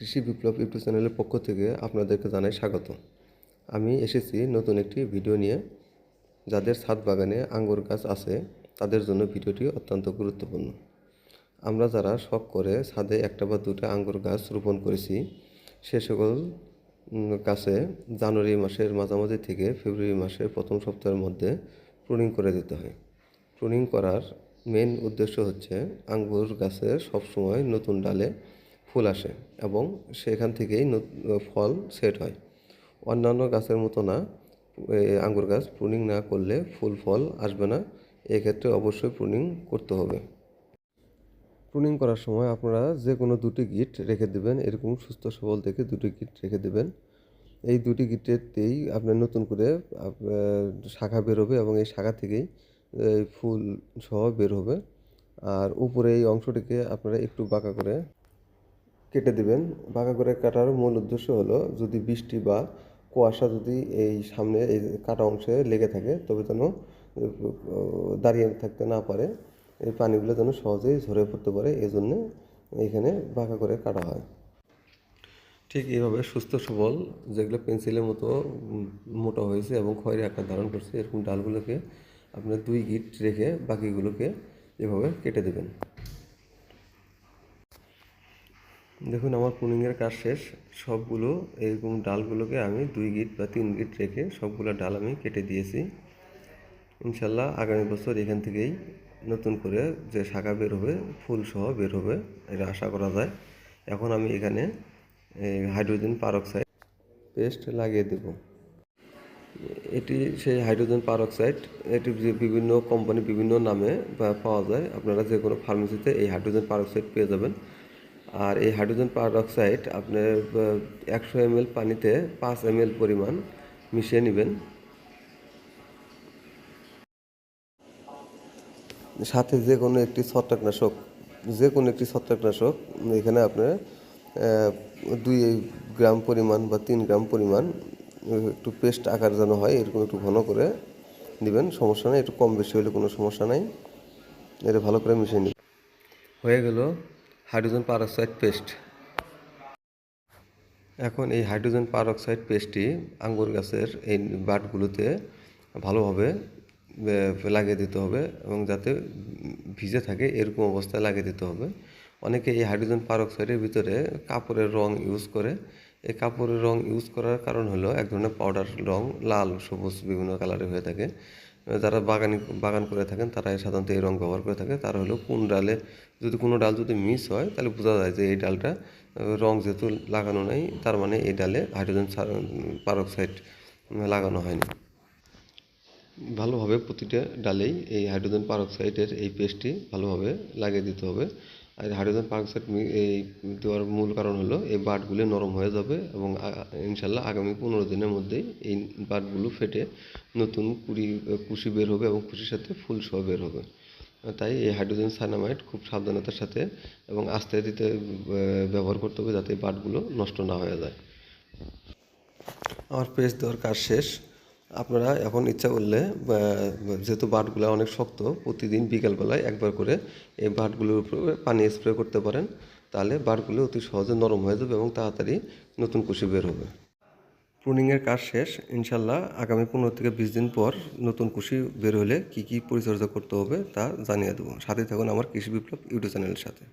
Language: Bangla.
কৃষি বিপ্লব ইউটিউব চ্যানেলের পক্ষ থেকে আপনাদেরকে জানাই স্বাগত। আমি এসেছি নতুন একটি ভিডিও নিয়ে। যাদের ছাদ বাগানে আঙ্গুর গাছ আছে, তাদের জন্য ভিডিওটি অত্যন্ত গুরুত্বপূর্ণ। আমরা যারা শখ করে ছাদে একটা বা দুটো আঙ্গুর গাছ রোপণ করেছি, সে সকল গাছে জানুয়ারি মাসের মাঝামাঝি থেকে ফেব্রুয়ারি মাসের প্রথম সপ্তাহের মধ্যে প্রুনিং করে দিতে হয়। প্রুনিং করার মেন উদ্দেশ্য হচ্ছে আঙ্গুর গাছের সবসময় নতুন ডালে ফুল আসে এবং সেখান থেকেই ফল সেট হয়। অন্যান্য গাছের মতো না আঙ্গুর গাছ প্রুনিং না করলে ফুল ফল আসবে না, এক্ষেত্রে অবশ্যই প্রুনিং করতে হবে। প্রুনিং করার সময় আপনারা যে কোনো দুটি গিট রেখে দেবেন, এরকম সুস্থ সবল দেখে দুটি গিট রেখে দেবেন। এই দুটি গিটেতেই আপনার নতুন করে শাখা বেরোবে এবং এই শাখা থেকেই ফুল সহ বের হবে। আর উপরে এই অংশটিকে আপনারা একটু বাঁকা করে কেটে দেবেন। বাঁকা করে কাটার মূল উদ্দেশ্য হলো, যদি বৃষ্টি বা কুয়াশা যদি এই সামনে এই কাটা অংশে লেগে থাকে, তবে যেন দাঁড়িয়ে থাকতে না পারে। এই পানিগুলো যেন সহজেই ঝরে পড়তে পারে এই জন্যে এখানে বাঁকা করে কাটা হয়। ঠিক এইভাবে সুস্থ সবল, যেগুলো পেন্সিলের মতো মোটা হয়েছে এবং খয়েরি আকার ধারণ করছে, এরকম ডালগুলোকে আপনার দুই গিট রেখে বাকিগুলোকে এভাবে কেটে দেবেন। দেখুন, আমার প্রুনিংয়ের কাজ শেষ। সবগুলো এরকম ডালগুলোকে আমি দুই গিট বা তিন গিট রেখে সবগুলো ডাল আমি কেটে দিয়েছি। ইনশাল্লাহ আগামী বছর এখান থেকেই নতুন করে যে শাখা বের হবে, ফুল সহ বের হবে, এটা আশা করা যায়। এখন আমি এখানে হাইড্রোজেন পারক্সাইড পেস্ট লাগিয়ে দেব। এটি সেই হাইড্রোজেন পারক্সাইড, এটি যে বিভিন্ন কোম্পানি বিভিন্ন নামে পাওয়া যায়। আপনারা যে কোনো ফার্মেসিতে এই হাইড্রোজেন পারক্সাইড পেয়ে যাবেন। আর এই হাইড্রোজেন পারক্সাইড আপনার একশো এম পানিতে পাঁচ এম পরিমাণ মিশিয়ে নেবেন। সাথে যে কোনো একটি ছত্রাকনাশক, যে কোনো একটি ছত্রাকনাশক, এখানে আপনার দুই গ্রাম পরিমাণ বা তিন গ্রাম পরিমাণ একটু পেস্ট আকার যেন হয়, এরকম একটু ঘন করে নেবেন, সমস্যা নেই। একটু কম বেশি হলে কোনো সমস্যা নাই। এটা ভালো করে মিশিয়ে নেবেন। হয়ে গেল। Hydrogen peroxide paste. এখন এই হাইড্রোজেন পারক্সাইড পেস্টটি আঙ্গুর গাছের এই বাটগুলোতে ভালোভাবে লাগিয়ে দিতে হবে এবং যাতে ভিজে থাকে এরকম অবস্থায় লাগিয়ে দিতে হবে। অনেকে এই হাইড্রোজেন পারক্সাইডের ভিতরে কাপড়ের রং ইউজ করে। এই কাপড়ের রং ইউজ করার কারণ হলো এক ধরনের পাউডার রং লাল, সবুজ, বিভিন্ন কালারের হয়ে থাকে। যারা বাগানি, বাগান করে থাকেন, তারা সাধারণত এই রং ব্যবহার করে থাকে তার হলো কোন ডালে, যদি কোনো ডাল যদি মিস হয়, তাহলে বোঝা যায় যে এই ডালটা রং যেহেতু লাগানো নেই, তার মানে এই ডালে হাইড্রোজেন পারক্সাইড লাগানো হয়নি। ভালোভাবে প্রতিটা ডালেই এই হাইড্রোজেন পারক্সাইডের এই পেস্টটি ভালোভাবে লাগিয়ে দিতে হবে। আর হাইড্রোজেন পারক্সাইড এই দেওয়ার মূল কারণ হলো এই বাটগুলো নরম হয়ে যাবে এবং ইনশাল্লাহ আগামী পনেরো দিনের মধ্যেই এই বাটগুলো ফেটে নতুন কুড়ি কুশি বের হবে এবং কুশির সাথে ফুল সহ বের হবে। তাই এই হাইড্রোজেন সাইনামাইড খুব সাবধানতার সাথে এবং আস্তে দিতে ব্যবহার করতে হবে যাতে বাটগুলো নষ্ট না হয়ে যায়। আমার পেস্ট দেওয়ার কাজ শেষ। আপনারা এখন ইচ্ছা করলে যেহেতু বাটগুলো অনেক শক্ত, প্রতিদিন বিকালবেলায় একবার করে এই বাটগুলোর উপরে পানি স্প্রে করতে পারেন, তাহলে বাটগুলো অতি সহজে নরম হয়ে যাবে এবং তাড়াতাড়ি নতুন কুশি বের হবে। প্রুনিংয়ের কাজ শেষ। ইনশাল্লাহ আগামী পনেরো থেকে বিশ দিন পর নতুন কুশি বের হলে কী কী পরিচর্যা করতে হবে তা জানিয়ে দেবো। সাথে থাকুন আমার কৃষি বিপ্লব ইউটিউব চ্যানেলের সাথে।